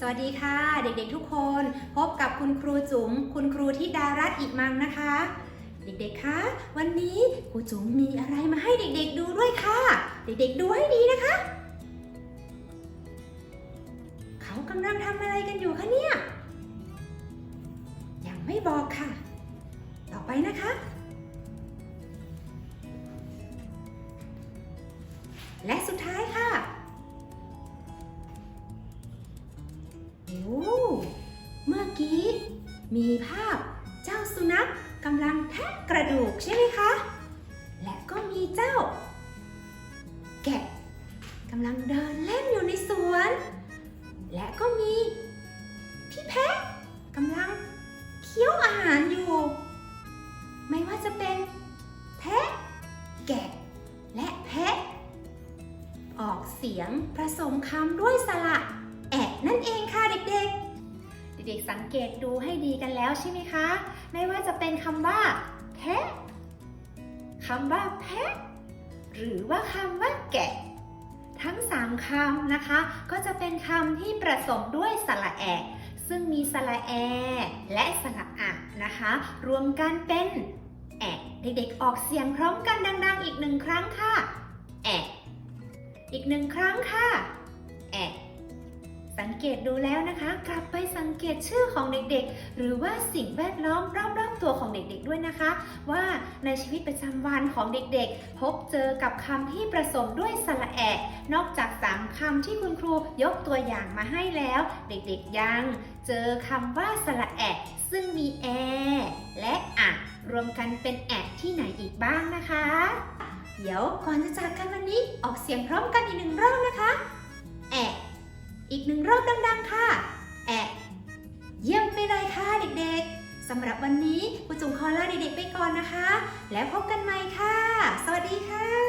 สวัสดีค่ะ เด็กๆทุกคน พบกับคุณครูจุ๋มคุณครูที่ดารัตอีกมังนะคะ เด็กๆคะวันนี้ครูจุ๋มมีอะไรมาให้เด็กๆดูด้วยค่ะ เด็กๆดูให้ดีนะคะ เขากำลังทำอะไรกันอยู่คะเนี่ยยังไม่บอกค่ะ ต่อไปนะคะ และสุดท้ายค่ะ เมื่อกี้มีภาพเจ้าสุนัขกำลังแทะกระดูกใช่ไหมคะ และก็มีเจ้า แกะกำลังเดินเล่นอยู่ในสวน และก็มี พี่แพะกำลังเคี้ยวอาหารอยู่ ไม่ว่าจะเป็นแพะ แกะ และแพะ ออกเสียงผสมคำด้วยสระ ด็กๆสังเกตดูให้ดีกันแล้วใช่ไหมคะ ไม่ว่าจะเป็นคำว่าแพะคำว่าแพะหรือว่าคำว่าแกะ ทั้ง 3คำนะคะ ก็จะเป็นคำที่ประสมด้วยสระแอะซึ่งมีสระแอ และสระอะนะคะ รวมกันเป็นแอะเด็กๆออกเสียงพร้อมกันดัง ๆ อีกหนึ่งครั้งค่ะแอะอีกหนึ่งครั้งค่ะแอะสังเกตดูแล้วนะคะ กลับไปสัง เกตชื่อของเด็กๆ หรือว่าสิ่งแวดล้อมรอบๆตัวของเด็กๆด้วยนะคะ ว่าในชีวิตประจำวันของเด็กๆ พบเจอกับคำที่ผสมด้วยสระแอะนอกจาก 3คำที่คุณครูยกตัวอย่างมาให้แล้ว เด็กๆยังเจอคำว่าสระแอะซึ่งมีแอและอะรวมกันเป็นแอะที่ไหนอีกบ้างนะคะ เดี๋ยวก่อนจะจากกันวันนี้ออกเสียงพร้อมกันอีกหนึ่งรอบนะคะ แอะ อีกหนึ่งรอบดังๆค่ะ แอะ สำหรับวันนี้ครูจุ๋มขอลาเด็กๆไปก่อนนะคะ แล้วพบกันใหม่ค่ะ สวัสดีค่ะ